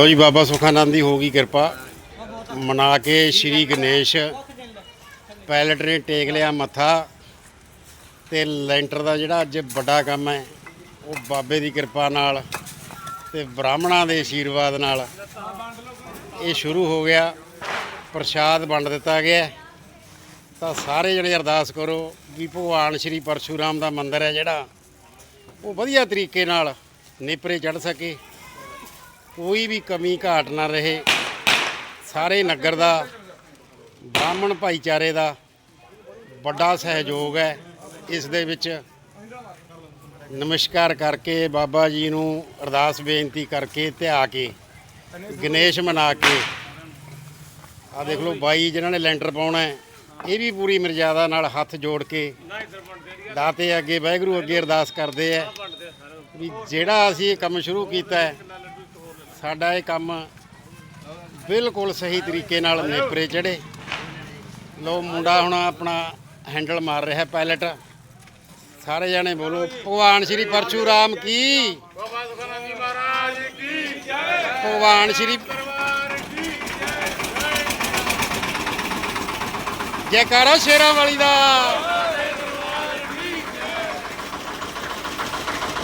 ਲਓ ਜੀ, ਬਾਬਾ ਸੁਖਾਨੰਦ ਦੀ ਹੋ ਗਈ ਕਿਰਪਾ। ਮਨਾ ਕੇ ਸ਼੍ਰੀ ਗਣੇਸ਼ ਪੈਲਟ ਨੇ ਟੇਕ ਲਿਆ ਮੱਥਾ ਤੇ ਲੈਂਟਰ ਦਾ ਜਿਹੜਾ ਅੱਜ ਵੱਡਾ ਕੰਮ ਹੈ, ਉਹ ਬਾਬੇ ਦੀ ਕਿਰਪਾ ਨਾਲ ਤੇ ਬ੍ਰਾਹਮਣਾਂ ਦੇ ਆਸ਼ੀਰਵਾਦ ਨਾਲ ਇਹ ਸ਼ੁਰੂ ਹੋ ਗਿਆ। ਪ੍ਰਸ਼ਾਦ ਵੰਡ ਦਿੱਤਾ ਗਿਆ ਤਾਂ ਸਾਰੇ ਜਿਹੜੇ ਅਰਦਾਸ ਕਰੋ ਵੀ ਭਗਵਾਨ ਸ਼੍ਰੀ ਪਰਸ਼ੂਰਾਮ ਦਾ ਮੰਦਿਰ ਹੈ ਜਿਹੜਾ, ਉਹ ਵਧੀਆ ਤਰੀਕੇ ਨਾਲ ਨੇਪਰੇ ਚੜ ਸਕੇ। ਕੋਈ ਵੀ ਕਮੀ ਘਾਟ ਨਾ ਰਹੇ। ਸਾਰੇ ਨਗਰ ਦਾ, ਬ੍ਰਾਹਮਣ ਭਾਈਚਾਰੇ ਦਾ ਵੱਡਾ ਸਹਿਯੋਗ ਹੈ। ਇਸ ਦੇ ਵਿੱਚ ਨਮਸਕਾਰ ਕਰਕੇ ਬਾਬਾ ਜੀ ਨੂੰ ਅਰਦਾਸ ਬੇਨਤੀ ਕਰਕੇ ਧਿਆ ਕੇ, ਗਣੇਸ਼ ਮਨਾ ਕੇ। ਆ ਦੇਖ ਲਓ ਬਾਈ ਜਿਨ੍ਹਾਂ ਨੇ ਲੈਂਟਰ ਪਾਉਣਾ ਹੈ, ਇਹ ਵੀ ਪੂਰੀ ਮਰਜ਼ਾਦਾ ਨਾਲ ਹੱਥ ਜੋੜ ਕੇ ਦਾਤੇ ਅੱਗੇ ਵਾਹਿਗੁਰੂ ਅੱਗੇ ਅਰਦਾਸ ਕਰਦੇ ਆ ਵੀ ਜਿਹੜਾ ਅਸੀਂ ਇਹ ਕੰਮ ਸ਼ੁਰੂ ਕੀਤਾ ਹੈ ਸਾਡਾ ਇਹ ਕੰਮ ਬਿਲਕੁਲ ਸਹੀ ਤਰੀਕੇ ਨਾਲ ਨੇਪਰੇ ਚੜੇ ਲੋ ਮੁੰਡਾ ਹੁਣ ਆਪਣਾ ਹੈਂਡਲ ਮਾਰ ਰਿਹਾ ਪਾਇਲਟ ਸਾਰੇ ਜਾਣੇ ਬੋਲੋ, ਭਗਵਾਨ ਸ਼੍ਰੀ ਪਰਸ਼ੂਰਾਮ ਕੀ? ਕੀ ਭਗਵਾਨ ਸ਼੍ਰੀ ਜੈਕਾਰਾ ਸ਼ੇਰਾਂ ਵਾਲੀ ਦਾ।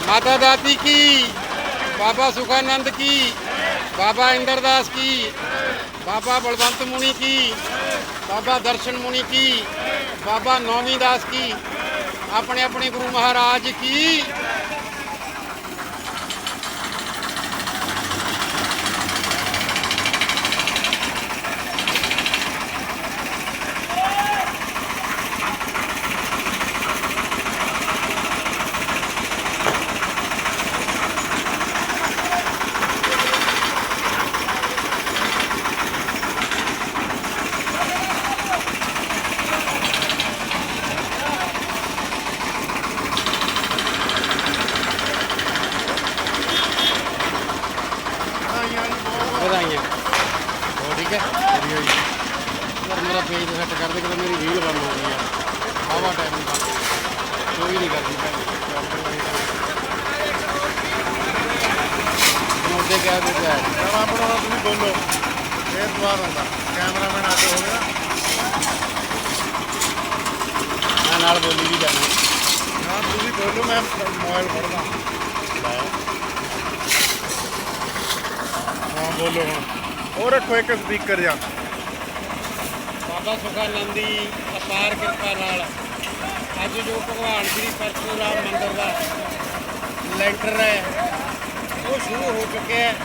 ਮਾਤਾ ਦਾਤੀ ਕੀ? ਬਾਬਾ ਸੁਖਾਨੰਦ ਕੀ? ਬਾਬਾ ਇੰਦਰਦਾਸ ਕੀ? ਬਾਬਾ ਬਲਵੰਤ ਮੁਨੀ ਕੀ? ਬਾਬਾ ਦਰਸ਼ਨ ਮੁਨੀ ਕੀ? ਬਾਬਾ ਨੌਵੀਂ ਦਾਸ ਕੀ? ਆਪਣੇ ਆਪਣੇ ਗੁਰੂ ਮਹਾਰਾਜ ਕੀ ਵਧਾਈਆਂ ਹੋ ਠੀਕ ਹੈ। ਵਧੀਆ ਜੀ। ਯਾਰ ਮੇਰਾ ਪੇਜ ਸੈੱਟ ਕਰ ਦੇ ਕਿ ਮੇਰੀ ਰੀਲ ਬੰਦ ਹੋ ਗਈ ਆ। ਆਵਾ ਟਾਈਮ ਨਹੀਂ ਕੋਈ ਨਹੀਂ ਕਰਦੀ ਮੋਦੇ ਕਹਿ ਦੇ ਜਾ ਬੜਾ ਬੜਾ ਤੁਸੀਂ ਬੋਲੋ। ਇਹ ਸਵਾਦ ਹੁੰਦਾ। ਕੈਮਰਾਮੈਨ ਆ ਕੇ ਹੋ ਗਿਆ ਮੈਂ ਨਾਲ ਬੋਲੀ ਵੀ ਜਾਣਾ। ਹਾਂ ਤੁਸੀਂ ਬੋਲੋ ਮੈਂ ਮੋਬਾਈਲ ਫੜਦਾ। ਹਾਂ ਬੋਲੋ ਹੁਣ। ਹੋਰ ਰੱਖੋ ਇੱਕ ਸਪੀਕਰ ਜਾਂ। ਬਾਬਾ ਸੁਖਾਨੰਦ ਦੀ ਅਪਾਰ ਕਿਰਪਾ ਨਾਲ ਅੱਜ ਜੋ ਭਗਵਾਨ ਸ੍ਰੀ ਪਰਸ਼ੂਰਾਮ ਮੰਦਿਰ ਦਾ ਲੈਂਟਰ ਹੈ, ਉਹ ਸ਼ੁਰੂ ਹੋ ਚੁੱਕਿਆ ਹੈ।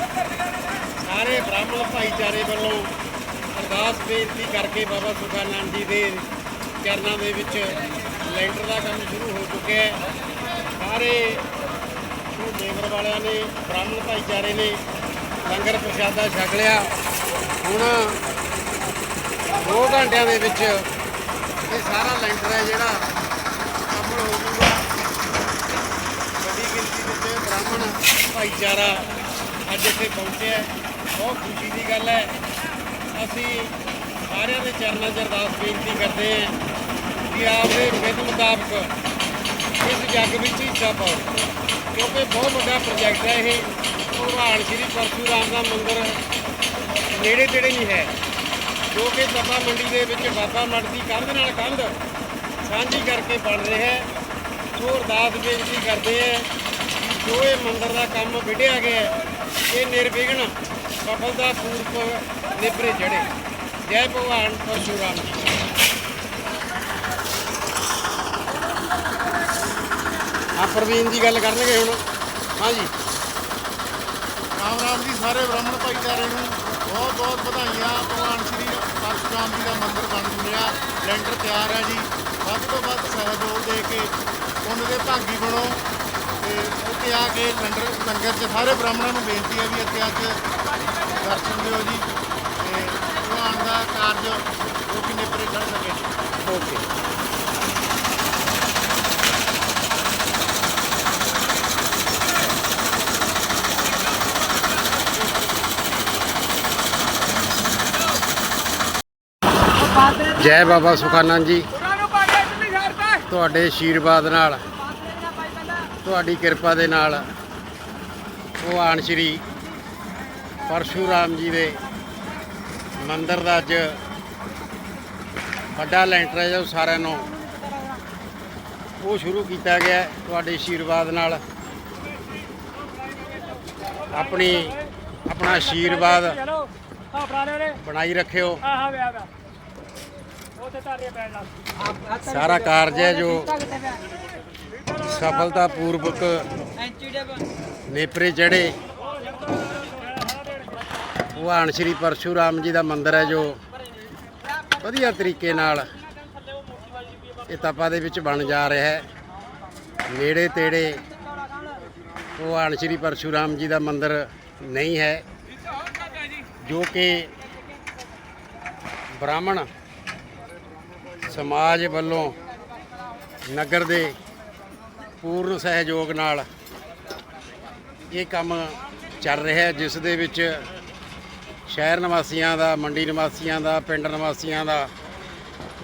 ਸਾਰੇ ਬ੍ਰਾਹਮਣ ਭਾਈਚਾਰੇ ਵੱਲੋਂ ਅਰਦਾਸ ਬੇਨਤੀ ਕਰਕੇ ਬਾਬਾ ਸੁਖਾਨੰਦ ਜੀ ਦੇ ਚਰਨਾਂ ਦੇ ਵਿੱਚ ਲੈਂਟਰ ਦਾ ਕੰਮ ਸ਼ੁਰੂ ਹੋ ਚੁੱਕਿਆ ਹੈ। ਸਾਰੇ ਲੇਬਰ ਵਾਲਿਆਂ ਨੇ, ਬ੍ਰਾਹਮਣ ਭਾਈਚਾਰੇ ਨੇ ਲੰਗਰ ਪ੍ਰਸ਼ਾਦਾ ਛਕ ਲਿਆ। ਹੁਣ 2 ਘੰਟਿਆਂ ਦੇ ਵਿੱਚ ਇਹ ਸਾਰਾ ਲੈਂਟਰ ਹੈ ਜਿਹੜਾ ਕੰਮ ਹੋ ਜੂਗਾ ਵੱਡੀ ਗਿਣਤੀ ਵਿੱਚ ਬ੍ਰਾਹਮਣ ਭਾਈਚਾਰਾ ਅੱਜ ਇੱਥੇ ਪਹੁੰਚਿਆ ਬਹੁਤ ਖੁਸ਼ੀ ਦੀ ਗੱਲ ਹੈ। ਅਸੀਂ ਸਾਰਿਆਂ ਦੇ ਚਰਨਾਂ 'ਚ ਅਰਦਾਸ ਬੇਨਤੀ ਕਰਦੇ ਹਾਂ ਕਿ ਆਪਦੇ ਵਿਧ ਮੁਤਾਬਕ ਇਸ ਜੱਗ ਵਿੱਚ ਹਿੱਸਾ ਪਾਓ। ਕਿਉਂਕਿ ਬਹੁਤ ਵੱਡਾ ਪ੍ਰੋਜੈਕਟ ਹੈ ਇਹ। ਭਗਵਾਨ ਸ਼੍ਰੀ ਪਰਸ਼ੂਰਾਮ ਦਾ ਮੰਦਿਰ ਨੇੜੇ ਤੇੜੇ ਨਹੀਂ ਹੈ। ਜੋ ਕਿ ਬਾਬਾ ਮੰਡੀ ਦੇ ਵਿੱਚ ਬਾਬਾ ਮੱਠ ਦੀ ਕੰਧ ਨਾਲ ਕੰਧ ਸਾਂਝੀ ਕਰਕੇ ਬਣ ਰਿਹਾ ਹੈ। ਸੋ ਅਰਦਾਸ ਬੇਨਤੀ ਕਰਦੇ ਹੈ ਜੋ ਇਹ ਮੰਦਰ ਦਾ ਕੰਮ ਵਿੱਢਿਆ ਗਿਆ ਹੈ, ਇਹ ਨਿਰਵਿਘਨ ਸਫਲਤਾ ਪੂਰਵਕ ਨਿਭਰੇ ਜੜੇ। ਜੈ ਭਗਵਾਨ ਪਰਸ਼ੂਰਾਮ ਜੀ ਆ ਪ੍ਰਵੀਨ ਜੀ ਗੱਲ ਕਰਨਗੇ ਹੁਣ। ਹਾਂਜੀ। ਰਾਮ ਰਾਮ ਜੀ ਸਾਰੇ ਬ੍ਰਾਹਮਣ ਭਾਈਚਾਰੇ ਨੂੰ ਬਹੁਤ ਬਹੁਤ ਵਧਾਈਆਂ। ਭਗਵਾਨ ਸ਼੍ਰੀ ਪਰਸ਼ੁਰਾਮ ਜੀ ਦਾ ਮੰਦਿਰ ਬਣ ਰਿਹਾ ਲੈਂਟਰ ਤਿਆਰ ਹੈ ਜੀ। ਵੱਧ ਤੋਂ ਵੱਧ ਸਹਿਯੋਗ ਦੇ ਕੇ ਉਹਨਾਂ ਦੇ ਭਾਗੀ ਬਣੋ। ਤੇ ਉੱਥੇ ਆ ਕੇ ਲੰਗਰ ਲੰਗਰ 'ਚ ਸਾਰੇ ਬ੍ਰਾਹਮਣਾਂ ਨੂੰ ਬੇਨਤੀ ਹੈ ਵੀ ਇੱਥੇ ਆ ਕੇ ਦਰਸ਼ਨ ਦਿਓ ਜੀ। ਤੇ ਭਗਵਾਨ ਦਾ ਕਾਰਜ ਜੋ ਕਿੰਨੇ ਪਰੇ ਚੜ ਸਕੇ ਓਕੇ। ਜੈ ਬਾਬਾ ਸੁਖਾਨੰਦ ਜੀ। ਤੁਹਾਡੇ ਆਸ਼ੀਰਵਾਦ ਨਾਲ ਤੁਹਾਡੀ ਕਿਰਪਾ ਦੇ ਨਾਲ ਭਗਵਾਨ ਸ਼੍ਰੀ ਪਰਸ਼ੂਰਾਮ ਜੀ ਦੇ ਮੰਦਿਰ ਦਾ ਅੱਜ ਵੱਡਾ ਲੈਂਟਰ ਹੈ ਜੋ ਸਾਰਿਆਂ ਨੂੰ ਉਹ ਸ਼ੁਰੂ ਕੀਤਾ ਗਿਆ ਤੁਹਾਡੇ ਆਸ਼ੀਰਵਾਦ ਨਾਲ। ਆਪਣੀ ਆਪਣਾ ਆਸ਼ੀਰਵਾਦ ਬਣਾਈ ਰੱਖਿਓ। ਸਾਰਾ ਕਾਰਜ ਹੈ ਜੋ ਸਫਲਤਾ ਪੂਰਵਕ ਨੇਪਰੇ ਚੜੇ ਭਗਵਾਨ ਸ਼੍ਰੀ ਪਰਸ਼ੂਰਾਮ ਜੀ ਦਾ ਮੰਦਿਰ ਹੈ ਜੋ ਵਧੀਆ ਤਰੀਕੇ ਨਾਲ ਇਹ ਤਪਾ ਦੇ ਵਿੱਚ ਬਣ ਜਾ ਰਿਹਾ ਹੈ। ਨੇੜੇ ਤੇੜੇ ਭਗਵਾਨ ਸ਼੍ਰੀ ਪਰਸ਼ੂਰਾਮ ਜੀ ਦਾ ਮੰਦਿਰ ਨਹੀਂ ਹੈ, ਜੋ ਕਿ ਬ੍ਰਾਹਮਣ ਸਮਾਜ ਵੱਲੋਂ ਨਗਰ ਦੇ ਪੂਰਨ ਸਹਿਯੋਗ ਨਾਲ ਇਹ ਕੰਮ ਚੱਲ ਰਿਹਾ ਹੈ, ਜਿਸ ਦੇ ਵਿੱਚ ਸ਼ਹਿਰ ਨਿਵਾਸੀਆਂ ਦਾ, ਮੰਡੀ ਨਿਵਾਸੀਆਂ ਦਾ, ਪਿੰਡ ਨਿਵਾਸੀਆਂ ਦਾ,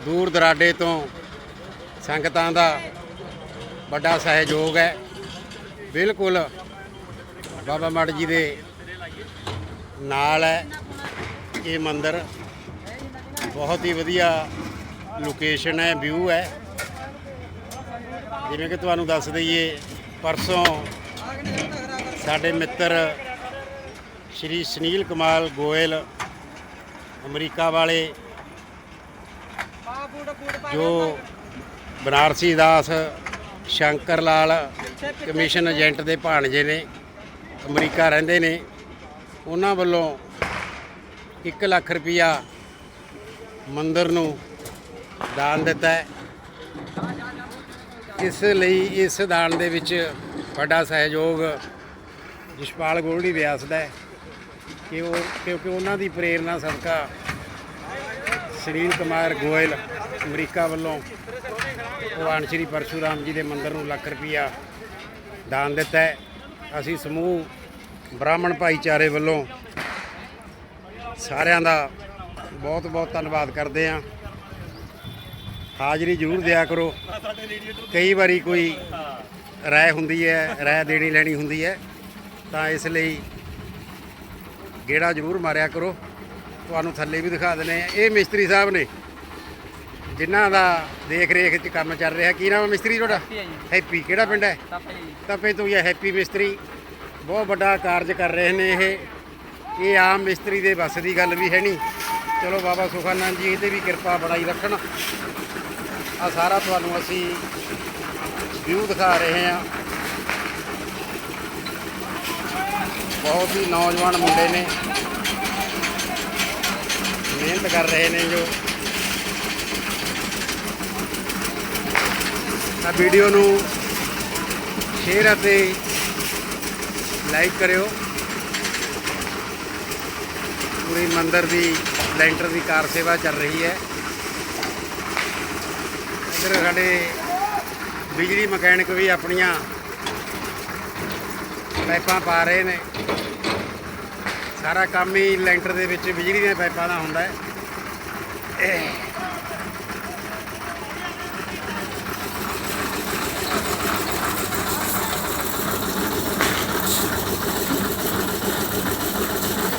ਦੂਰ ਦਰਾਡੇ ਤੋਂ ਸੰਗਤਾਂ ਦਾ ਵੱਡਾ ਸਹਿਯੋਗ ਹੈ। ਬਿਲਕੁਲ ਬਾਬਾ ਮੜ ਜੀ ਦੇ ਨਾਲ ਹੈ ਇਹ ਮੰਦਿਰ। ਬਹੁਤ ਹੀ ਵਧੀਆ ਲੋਕੇਸ਼ਨ ਹੈ, ਵਿਊ ਹੈ। ਜਿਵੇਂ ਕਿ ਤੁਹਾਨੂੰ ਦੱਸ ਦਈਏ, ਪਰਸੋਂ ਸਾਡੇ ਮਿੱਤਰ ਸ਼੍ਰੀ ਸੁਨੀਲ ਕਮਾਲ ਗੋਇਲ ਅਮਰੀਕਾ ਵਾਲੇ ਜੋ ਬਨਾਰਸੀ ਦਾਸ ਸ਼ੰਕਰ ਲਾਲ ਕਮਿਸ਼ਨ ਏਜੰਟ ਦੇ ਭਾਣਜੇ ਨੇ, ਅਮਰੀਕਾ ਰਹਿੰਦੇ ਨੇ, ਉਹਨਾਂ ਵੱਲੋਂ 1 ਲੱਖ ਰੁਪਇਆ ਮੰਦਰ ਨੂੰ ਦਾਨ ਦਿੱਤਾ ਹੈ। ਇਸ ਲਈ ਇਸ ਦਾਨ ਦੇ ਵਿੱਚ ਵੱਡਾ ਸਹਿਯੋਗ ਜਸ਼ਪਾਲ ਗੋਲਡੀ ਵਿਆਸ ਦਾ ਹੈ ਕਿ ਉਹ ਕਿਉਂਕਿ ਉਹਨਾਂ ਦੀ ਪ੍ਰੇਰਣਾ ਸਦਕਾ ਸੁਨੀਲ ਕੁਮਾਰ ਗੋਇਲ ਅਮਰੀਕਾ ਵੱਲੋਂ ਭਗਵਾਨ ਸ਼੍ਰੀ ਪਰਸ਼ੂਰਾਮ ਜੀ ਦੇ ਮੰਦਿਰ ਨੂੰ ਲੱਖ ਰੁਪਈਆ ਦਾਨ ਦਿੱਤਾ ਹੈ। ਅਸੀਂ ਸਮੂਹ ਬ੍ਰਾਹਮਣ ਭਾਈਚਾਰੇ ਵੱਲੋਂ ਸਾਰਿਆਂ ਦਾ ਬਹੁਤ ਬਹੁਤ ਧੰਨਵਾਦ ਕਰਦੇ ਹਾਂ। ਹਾਜ਼ਰੀ ਜ਼ਰੂਰ ਦਿਆ ਕਰੋ। ਕਈ ਵਾਰੀ ਕੋਈ ਰਾਏ ਹੁੰਦੀ ਹੈ ਰਾਏ ਦੇਣੀ ਲੈਣੀ ਹੁੰਦੀ ਹੈ ਤਾਂ ਇਸ ਲਈ ਗੇੜਾ ਜ਼ਰੂਰ ਮਾਰਿਆ ਕਰੋ। ਤੁਹਾਨੂੰ ਥੱਲੇ ਵੀ ਦਿਖਾ ਦਿੰਦੇ ਆ ਇਹ ਮਿਸਤਰੀ ਸਾਹਿਬ ਨੇ ਜਿਨ੍ਹਾਂ ਦਾ ਦੇਖ ਰੇਖ 'ਚ ਕੰਮ ਚੱਲ ਰਿਹਾ। ਕੀ ਨਾਮ ਹੈ ਮਿਸਤਰੀ ਤੁਹਾਡਾ? ਹੈਪੀ ਕਿਹੜਾ ਪਿੰਡ ਹੈ? ਤਪੇ ਤੋਂ ਹੀ ਹੈ ਹੈਪੀ ਮਿਸਤਰੀ। ਬਹੁਤ ਵੱਡਾ ਕਾਰਜ ਕਰ ਰਹੇ ਨੇ ਇਹ। ਇਹ ਆਮ ਮਿਸਤਰੀ ਦੇ ਵੱਸ ਦੀ ਗੱਲ ਵੀ ਹੈ ਨਹੀਂ। ਚਲੋ ਬਾਬਾ ਸੁਖਾਨੰਦ ਜੀ ਇਹ ਤੇ ਵੀ ਕਿਰਪਾ ਬਣਾਈ ਰੱਖਣ। ਆ ਸਾਰਾ ਤੁਹਾਨੂੰ ਅਸੀਂ ਵਿਊ ਦਿਖਾ ਰਹੇ ਹਾਂ। ਬਹੁਤ ਹੀ ਨੌਜਵਾਨ ਮੁੰਡੇ ਨੇ। ਮਿਹਨਤ ਕਰ ਰਹੇ ਨੇ ਜੋ। ਆ ਵੀਡੀਓ ਨੂੰ ਸ਼ੇਅਰ ਅਤੇ ਲਾਈਕ ਕਰਿਓ। ਪੂਰੀ ਮੰਦਰ ਦੀ, ਲੈਂਟਰ ਦੀ ਕਾਰ ਸੇਵਾ ਚੱਲ ਰਹੀ ਹੈ। ਇੱਧਰ ਸਾਡੇ ਬਿਜਲੀ ਮਕੈਨਿਕ ਵੀ ਆਪਣੀਆਂ ਪਾਈਪਾਂ ਪਾ ਰਹੇ ਨੇ। ਸਾਰਾ ਕੰਮ ਹੀ ਲੈਂਟਰ ਦੇ ਵਿੱਚ ਬਿਜਲੀ ਦੀਆਂ ਪਾਈਪਾਂ ਦਾ ਹੁੰਦਾ ਹੈ।